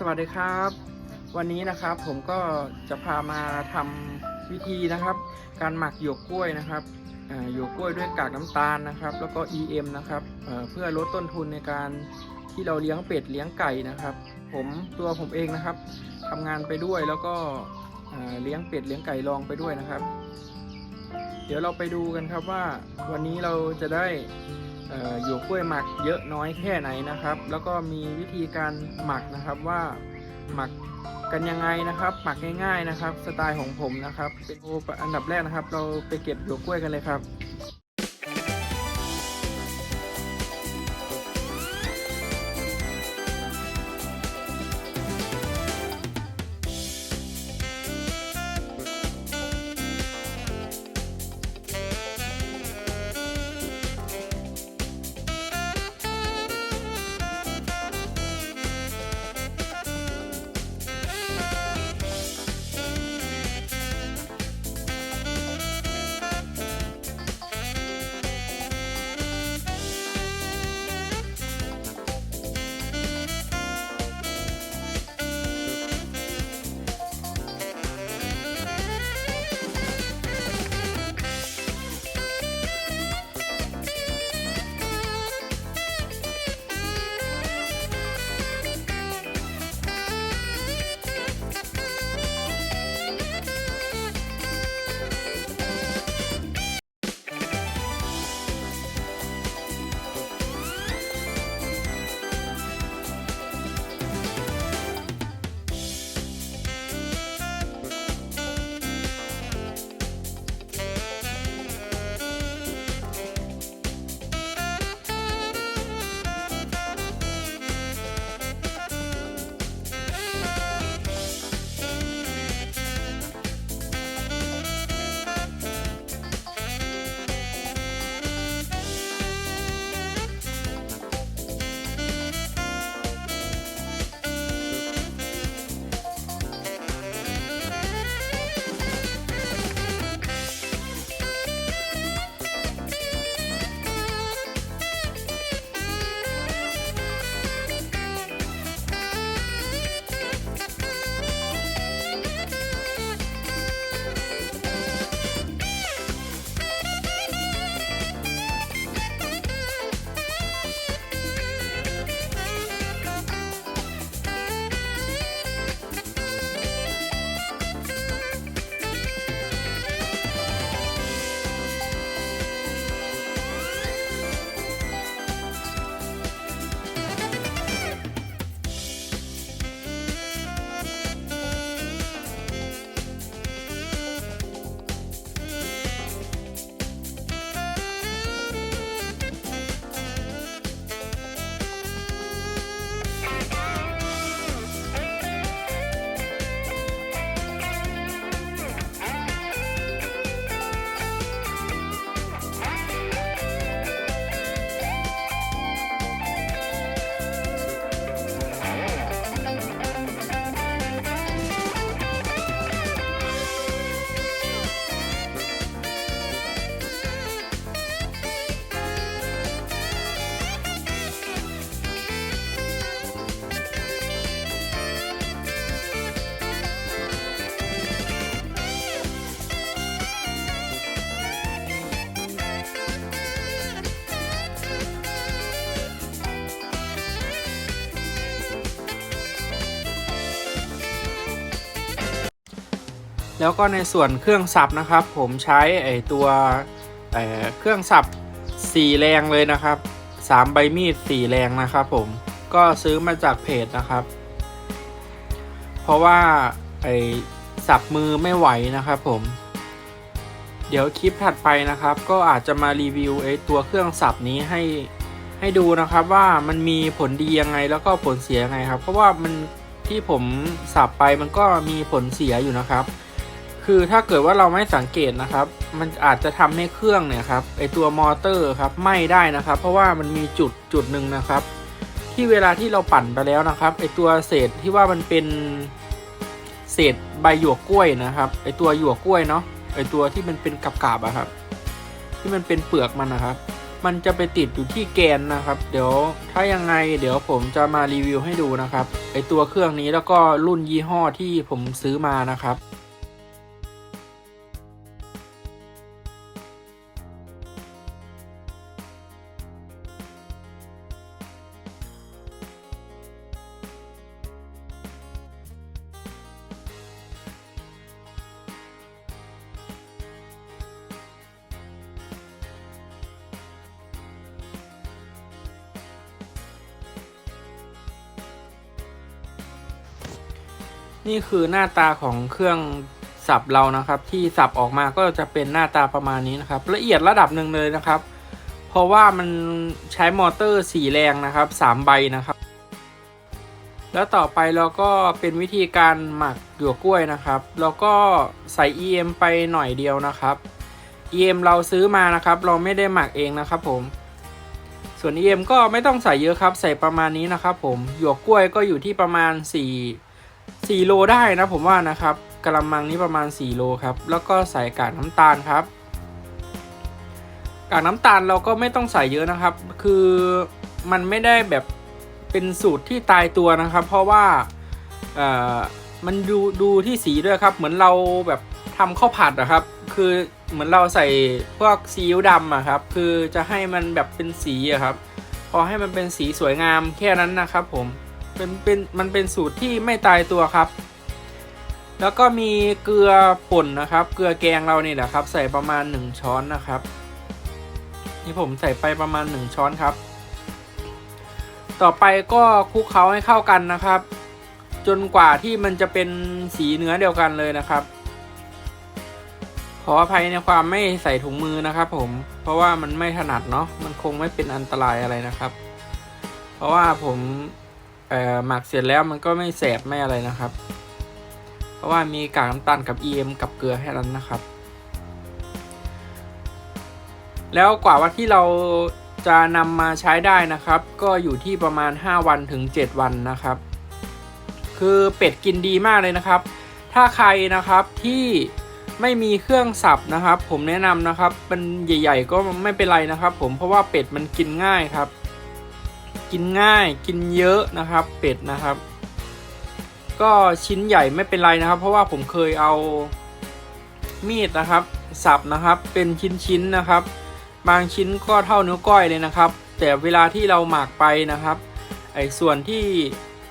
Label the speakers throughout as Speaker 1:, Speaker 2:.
Speaker 1: สวัสดีครับ วันนี้นะครับผมก็จะพามาทำวิธีนะครับ การหมักหยวกกล้วยนะครับหยวกกล้วยด้วยกากน้ำตาลนะครับ แล้วก็ EM นะครับเเพื่อลดต้นทุนในการที่เราเลี้ยงเป็ดเลี้ยงไก่นะครับ ผมตัวผมเองนะครับทำงานไปด้วยแล้วก็เลี้ยงเป็ดเลี้ยงไก่ลองไปด้วยนะครับ เดี๋ยวเราไปดูกันครับว่าวันนี้เราจะได้เอ่อหยวกกล้วยหมักเยอะน้อยแค่ไหนนะครับ แล้วก็มีวิธีการหมักนะครับว่าหมักกันยังไงนะครับ หมักง่ายๆนะครับ สไตล์ของผมนะครับเป็นออันดับแรกนะครับ เราไปเก็บหยวกกล้วยกันเลยครับ แล้วก็ในส่วนเครื่องสับนะครับ ผมใช้ไอตัวเเครื่องสับสี่แรงเลยนะครับสามใบมีดสี่แรงนะครับผมก็ซื้อมาจากเพจนะครับ เพราะว่าไอสับมือไม่ไหวนะครับผม เดี๋ยวคลิปถัดไปนะครับ ก็อาจจะมารีวิวไอตัวเครื่องสับนี้ให้ให้ดูนะครับว่ามันมีผลดียังไงแล้วก็ผลเสียยังไงครับ เพราะว่ามันที่ผมสับไปมันก็มีผลเสียอยู่นะครับ คือถ้าเกิดว่าเราไม่สังเกตนะครับ มันอาจจะทำให้เครื่องเนี่ยครับไอตัวมอเตอร์ครับไหม้ได้นะครับ เพราะว่ามันมีจุดจุดหนึ่งนะครับ ที่เวลาที่เราปั่นไปแล้วนะครับไอตัวเศษที่ว่ามันเป็นเศษใบหยวกกล้วยนะครับไอตัวหยวกกล้วยเนาะไอตัวที่มันเป็นกับกาบๆอะครับ ที่มันเป็นเปลือกมันนะครับ มันจะไปติดอยู่ที่แกนนะครับ เดี๋ยวถ้ายังไง เดี๋ยวผมจะมารีวิวให้ดูนะครับไอตัวเครื่องนี้แล้วก็รุ่นยี่ห้อที่ผมซื้อมานะครับ นี่คือหน้าตาของเครื่องสับเรานะครับ ที่สับออกมาก็จะเป็นหน้าตาประมาณนี้นะครับ ละเอียดระดับหนึ่งเลยนะครับ เพราะว่ามันใช้มอเตอร์สีแรงนะครับสามใบนะครับ แล้วต่อไปเราก็เป็นวิธีการหมักหยวกกล้วยนะครับ แล้วก็ใส่ EM ไปหน่อยเดียวนะครับ EM เราซื้อมานะครับ เราไม่ได้หมักเองนะครับผมส่วน EM ก็ไม่ต้องใส่เยอะครับ ใส่ประมาณนี้นะครับผมหยวกกล้วยก็อยู่ที่ประมาณ4 4 โลได้นะผมว่านะครับกระมังนี้ประมาณ 4 โลครับ แล้วก็ใส่กากน้ำตาลครับ กากน้ำตาลเราก็ไม่ต้องใส่เยอะนะครับ คือมันไม่ได้แบบเป็นสูตรที่ตายตัวนะครับ เพราะว่าเอ่อมันดูดูที่สีด้วยครับ เหมือนเราแบบทำข้าวผัดอะครับ คือเหมือนเราใส่พวกซีอิ๊วดำอะครับ คือจะให้มันแบบเป็นสีอะครับ พอให้มันเป็นสีสวยงามแค่นั้นนะครับผม เป็นเป็นมันเป็นสูตรที่ไม่ตายตัวครับ แล้วก็มีเกลือป่นนะครับ เกลือแกงเรานี่แหละครับ ใส่ประมาณ 1 ช้อนนะครับ นี่ผมใส่ไปประมาณ 1 ช้อนครับ ต่อไปก็คลุกเคล้าให้เข้ากันนะครับ จนกว่าที่มันจะเป็นสีเนื้อเดียวกันเลยนะครับ ขออภัยในความไม่ใส่ถุงมือนะครับผมเพราะว่ามันไม่ถนัดเนาะมันคงไม่เป็นอันตรายอะไรนะครับ เพราะว่าผม หมักเสร็จแล้วมันก็ไม่แสบไม่อะไรนะครับ เพราะว่ามีกากน้ำตาลกับ EM กับเกลือแค่นั้นนะครับ แล้วกว่าว่าที่เราจะนำมาใช้ได้นะครับ ก็อยู่ที่ประมาณ 5 วันถึง 7 วันนะครับ คือเป็ดกินดีมากเลยนะครับ ถ้าใครนะครับที่ไม่มีเครื่องสับนะครับ ผมแนะนำนะครับมันใหญ่ ๆ ก็ไม่เป็นไรนะครับ ผมเพราะว่าเป็ดมันกินง่ายครับ กินง่ายกินเยอะนะครับเป็ดนะครับ ก็ชิ้นใหญ่ไม่เป็นไรนะครับ เพราะว่าผมเคยเอามีดนะครับ สับนะครับเป็นชิ้นๆนะครับ บางชิ้นก็เท่านิ้วก้อยเลยนะครับ แต่เวลาที่เราหมักไปนะครับไอ้ส่วนที่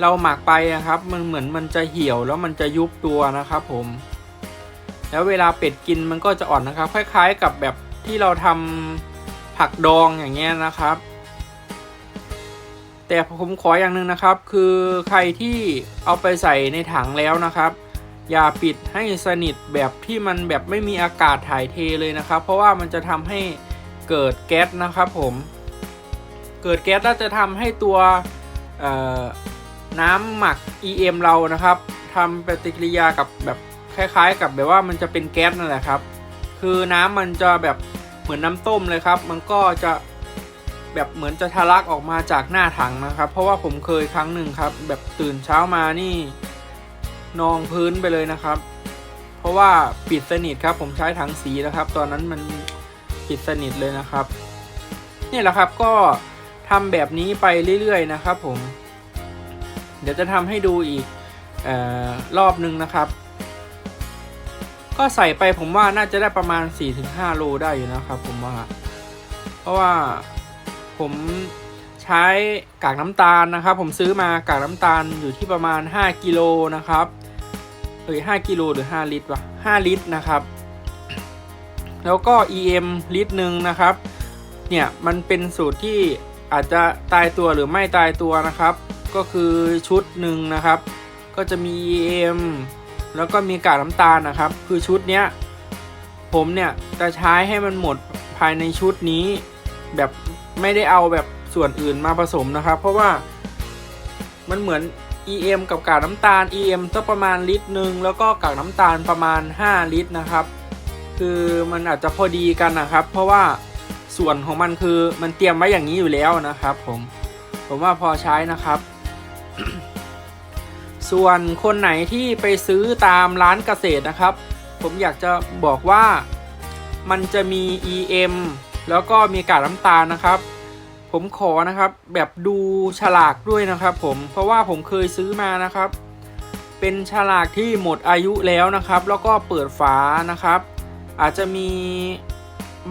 Speaker 1: เราหมักไปนะครับ มันเหมือนมันจะเหี่ยวแล้วมันจะยุบตัวนะครับผม แล้วเวลาเป็ดกินมันก็จะอ่อนนะครับ คล้าย ๆ กับแบบที่เราทำผักดองอย่างเงี้ยนะครับ แต่ผมขออย่างหนึ่งนะครับ คือใครที่เอาไปใส่ในถังแล้วนะครับ อย่าปิดให้สนิทแบบที่มันแบบไม่มีอากาศถ่ายเทเลยนะครับ เพราะว่ามันจะทำให้เกิดแก๊สนะครับผม เกิดแก๊สแล้วจะทำให้ตัวน้ำหมัก EM เรานะครับทำปฏิกิริยากับแบบคล้าย ๆ กับแบบว่ามันจะเป็นแก๊สนั่นแหละครับ คือน้ำมันจะแบบเหมือนน้ำต้มเลยครับ มันก็จะ แบบเหมือนจะทะลักออกมาจากหน้าถังนะครับ เพราะว่าผมเคยครั้งหนึ่งครับ แบบตื่นเช้ามานี่นองพื้นไปเลยนะครับ เพราะว่าปิดสนิทครับ ผมใช้ถังสีนะครับ ตอนนั้นมันปิดสนิทเลยนะครับนี่แหละครับก็ทำแบบนี้ไปเรื่อยๆนะครับ ผม เดี๋ยวจะทำให้ดูอีกออรอบนึงนะครับ ก็ใส่ไปผมว่าน่าจะได้ประมาณ 4-5 โลได้อยู่นะครับ ผมว่า เพราะว่า ผมใช้กากน้ำตาลนะครับ ผมซื้อมากากน้ำตาลอยู่ที่ประมาณ 5กิโลนะครับเอ้ย5กิโลหรือ 5 ลิตรวะ5ลิตรนะครับ แล้วก็ EM ลิตรหนึ่งนะครับ เนี่ยมันเป็นสูตรที่อาจจะตายตัวหรือไม่ตายตัวนะครับ ก็คือชุดหนึ่งนะครับ ก็จะมี EM แล้วก็มีกากน้ำตาลนะครับ คือชุดเนี้ยผมเนี่ยจะใช้ให้มันหมดภายในชุดนี้แบบ ไม่ได้เอาแบบส่วนอื่นมาผสมนะครับ เพราะว่ามันเหมือน EM กับกากน้ำตาล EM ก็ประมาณลิตรหนึ่งแล้วก็กากน้ำตาลประมาณ 5 ลิตรนะครับ คือมันอาจจะพอดีกันนะครับ เพราะว่าส่วนของมันคือมันเตรียมไว้อย่างนี้อยู่แล้วนะครับ ผมผมว่าพอใช้นะครับ ส่วนคนไหนที่ไปซื้อตามร้านเกษตรนะครับ ผมอยากจะบอกว่ามันจะมี EM แล้วก็มีกากน้ำตาลนะครับ ผมขอนะครับแบบดูฉลากด้วยนะครับผมเพราะว่าผมเคยซื้อมานะครับ เป็นฉลากที่หมดอายุแล้วนะครับ แล้วก็เปิดฝานะครับ อาจจะมี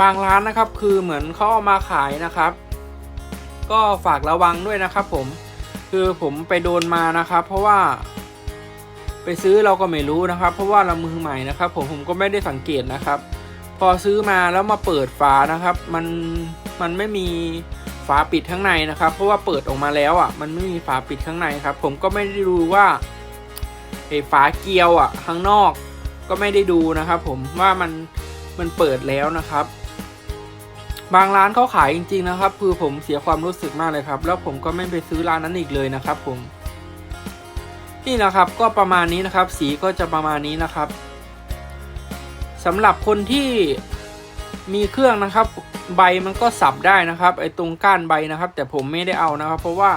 Speaker 1: บางร้านนะครับ คือเหมือนเขาเอามาขายนะครับ ก็ฝากระวังด้วยนะครับ ผมคือผมไปโดนมานะครับ เพราะว่าไปซื้อเราก็ไม่รู้นะครับ เพราะว่าเรามือใหม่นะครับ ผมผมก็ไม่ได้สังเกตนะครับ พอซื้อมาแล้วมาเปิดฝานะครับ มันมันไม่มีฝาปิดข้างในนะครับ เพราะว่าเปิดออกมาแล้วอะ มันไม่มีฝาปิดข้างในครับ ผมก็ไม่ได้ดูว่าไอ้ฝาเกลียวอะข้างนอกก็ไม่ได้ดูนะครับ ผมว่ามันมันเปิดแล้วนะครับ บางร้านเขาขายจริง ๆ นะครับ คือผมเสียความรู้สึกมากเลยครับ แล้วผมก็ไม่ไปซื้อร้านนั้นอีกเลยนะครับ ผม นี่นะครับก็ประมาณนี้นะครับ สีก็จะประมาณนี้นะครับ สำหรับคนที่มีเครื่องนะครับ ใบมันก็สับได้นะครับไอ้ตรงก้านใบนะครับ แต่ผมไม่ได้เอานะครับ เพราะว่า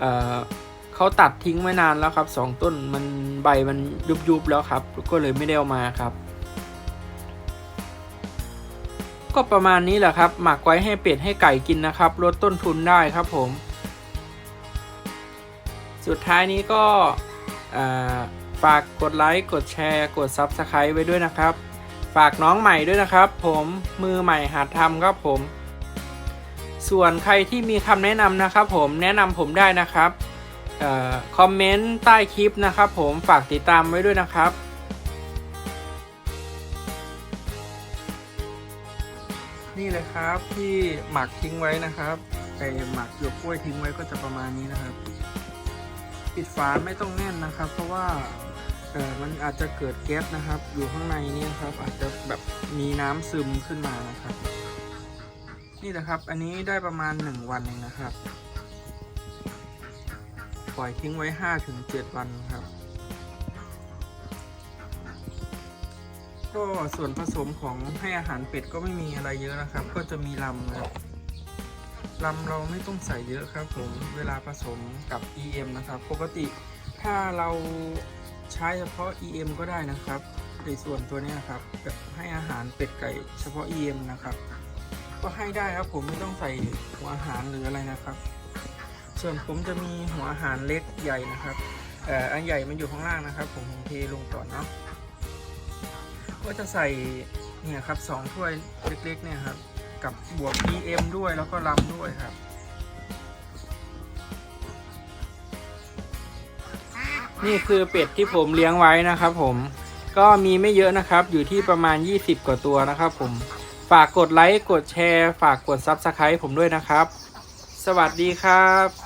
Speaker 1: เเขาตัดทิ้งไว้นานแล้วครับสองต้นมันใบมันยุบๆแล้วครับ ก็เลยไม่ได้เอามาครับ ก็ประมาณนี้แหละครับ หมักไว้ให้เป็ดให้ไก่กินนะครับ ลดต้นทุนได้ครับผม สุดท้ายนี้ก็อ่า ฝากกดไลค์กดแชร์ กด Subscribe ไว้ด้วยนะครับ ฝากน้องใหม่ด้วยนะครับ ผมมือใหม่หัดทำครับผม ส่วนใครที่มีคำแนะนำนะครับ ผมแนะนำผมได้นะครับออคอมเมนต์ใต้คลิปนะครับ ผมฝากติดตามไว้ด้วยนะครับนี่เลยครับที่หมักทิ้งไว้นะครับไอหมักหยวกกล้วยทิ้งไว้ก็จะประมาณนี้นะครับ ปิดฝาไม่ต้องแน่นนะครับ เพราะว่าเออมันอาจจะเกิดแก๊สนะครับ อยู่ข้างในนี่ครับ อาจจะแบบมีน้ำซึมขึ้นมานะครับ นี่นะครับ อันนี้ได้ประมาณ 1 วันเองนะครับ ปล่อยทิ้งไว้ 5-7 วันครับก็ส่วนผสมของให้อาหารเป็ดก็ไม่มีอะไรเยอะนะครับ ก็จะมีลำนะครับ ลำเราไม่ต้องใส่เยอะครับผมเวลาผสมกับ EM นะครับ ปกติถ้าเราใช้เฉพาะ EM ก็ได้นะครับในส่วนตัวนี้ยครับแบบให้อาหารเป็ดไก่เฉพาะ EM นะครับ ก็ให้ได้ครับผมไม่ต้องใส่หัวอาหารหรืออะไรนะครับ ส่วนผมจะมีหัวอาหารเล็กใหญ่นะครับเอ่ออันใหญ่มันอยู่ข้างล่างนะครับ ผมผมเทลงก่อนเนาะก็จะใส่เนี่ยครับสองถ้วยเล็กๆเนี่ยครับ กับบวก EM ด้วยแล้วก็ลำด้วยครับ นี่คือเป็ดที่ผมเลี้ยงไว้นะครับผมก็มีไม่เยอะนะครับ อยู่ที่ประมาณ 20 กว่าตัวนะครับผม ฝากกดไลค์ กดแชร์ ฝากกด Subscribe ผมด้วยนะครับ สวัสดีครับ